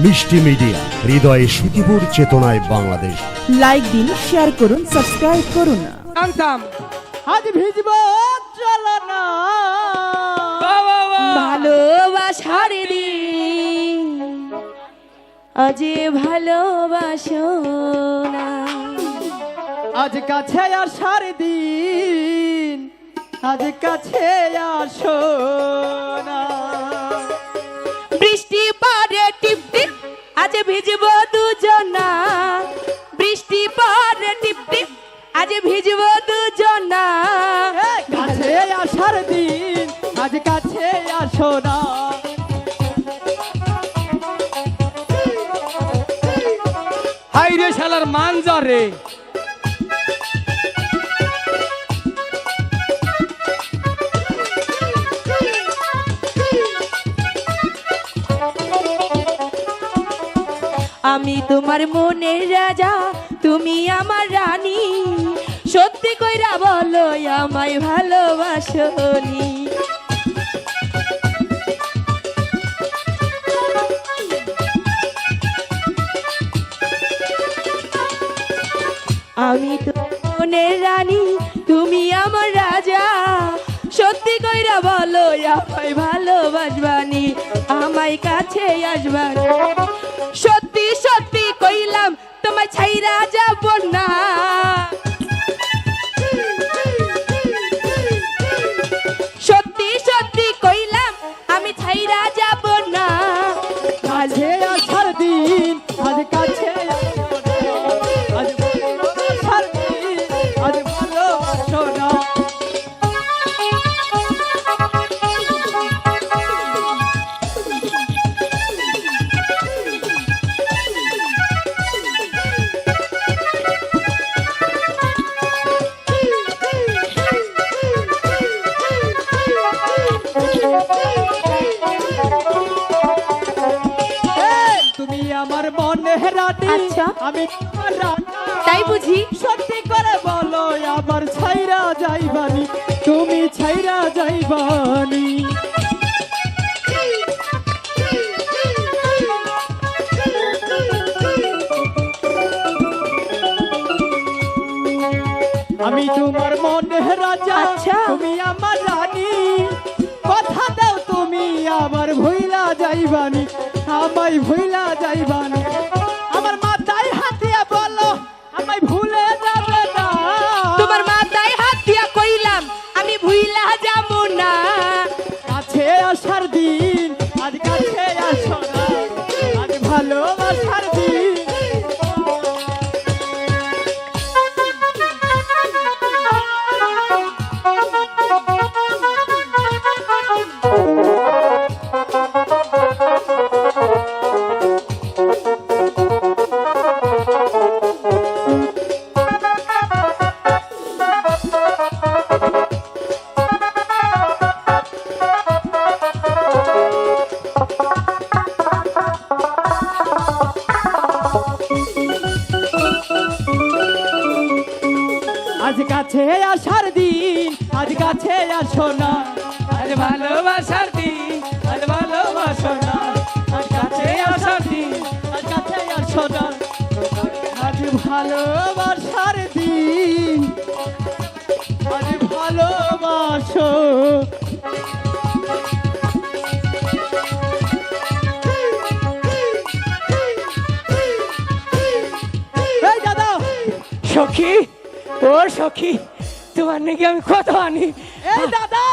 মিষ্টি মিডিয়া হৃদয়ে সুখীপুর চেতনায় বাংলাদেশ। লাইক দিন শেয়ার করুন সাবস্ক্রাইব করুন। আনতাম। আজ ভিজব চলো না ভালোবাসার দিন। আজ ভালোবাসো না। আজ কাছে আসার দিন। আজ কাছে আসো না। আজ ভিজব দুজনা। বৃষ্টি পরে টিপ টিপ আজ ভিজব দুজনা। কাছে আসার দিন আজ কাছে আসো না। হাই রে শালার মান যা রে। আমি তোমার মনের রাজা, তুমি আমার রানী। সত্যি কইরা বলো, আমায় ভালোবাসনি আমি তো মনের রানী, তুমি আমার রাজা। সত্যি কইরা বলো, আমায় ভালোবাসবানি, আমায় কাছে আসবানি। সত্যি তোমায় ছাইরা রানী আচ্ছা। আমি তোমার রানী তাই বুঝি সত্যি করে বলো আবার ছাইরা যাইবানি তুমি ছাইরা যাইবানি আমি তোমার মনে রাজা আচ্ছা। তুমি আমার রানী কথা দাও তুমি আবার ভুইলা যাইবানি আমায় ভুইলা যাইবানি ভালোবাসার দিন। আজ কাছে আসার দিন, আজ কাছে আসো না। আজ ভালোবাসার দিন, আজ ভালোবাসো না। আজ কাছে আসার দিন, আজ কাছে আসো না। আজ ভালোবাসার দিন, আজ ভালোবাসো। সখী। ও সখী তোমার নাকি আমি কত আনি? দাদা!